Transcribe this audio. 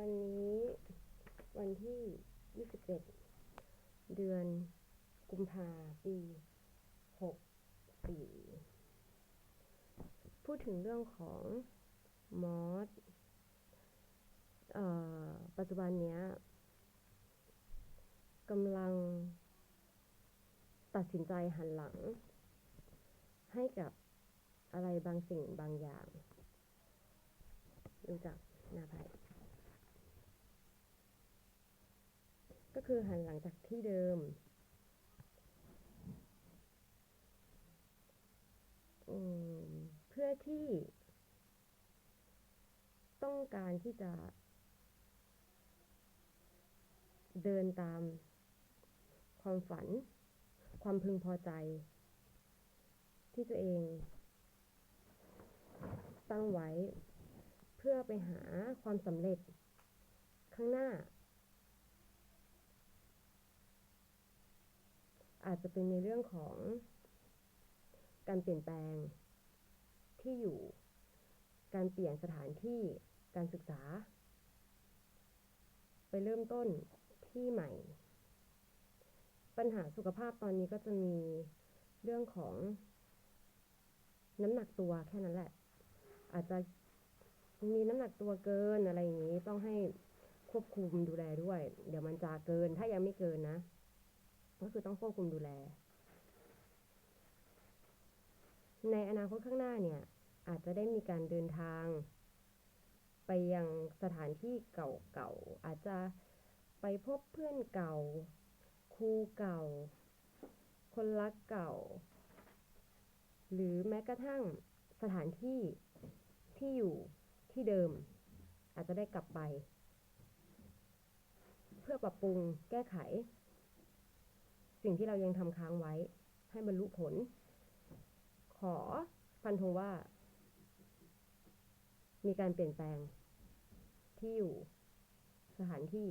วันนี้วันที่ 21 เดือนกุมภาปี64พูดถึงเรื่องของมอสปัจจุบันเนี้ยกำลังตัดสินใจหันหลัง ให้กับอะไรบางสิ่งบางอย่างดูจากหน้าไพ ก็คือหันหลังจากที่เดิมเพื่อที่ต้องการที่จะ เดินตาม ความฝัน ความพึงพอใจ ที่ตัวเอง ตั้งไว้ เพื่อไปหาความสำเร็จข้างหน้า อาจจะเป็นในเรื่องของการเปลี่ยนแปลงที่อยู่ การเปลี่ยนสถานที่ การศึกษา ไปเริ่มต้นที่ใหม่ ปัญหาสุขภาพตอนนี้ก็จะมีเรื่องของน้ำหนักตัวแค่นั้นแหละ อาจจะมีน้ำหนักตัวเกินอะไรอย่างนี้ต้องให้ควบคุมดูแลด้วย เดี๋ยวมันจะเกินถ้ายังไม่เกินนะ คือต้องควบคุมดูแล ในอนาคตข้างหน้าเนี่ย อาจจะได้มีการเดินทาง ไปยังสถานที่เก่าๆ อาจจะไปพบเพื่อนเก่า ครูเก่า คนรักเก่า หรือแม้กระทั่งสถานที่ที่อยู่ที่เดิม อาจจะได้กลับไป เพื่อปรับปรุงแก้ไข สิ่งที่เรายังทำค้างไว้ ให้บรรลุผล ขอฟันธงว่า มีการเปลี่ยนแปลงที่อยู่สถานที่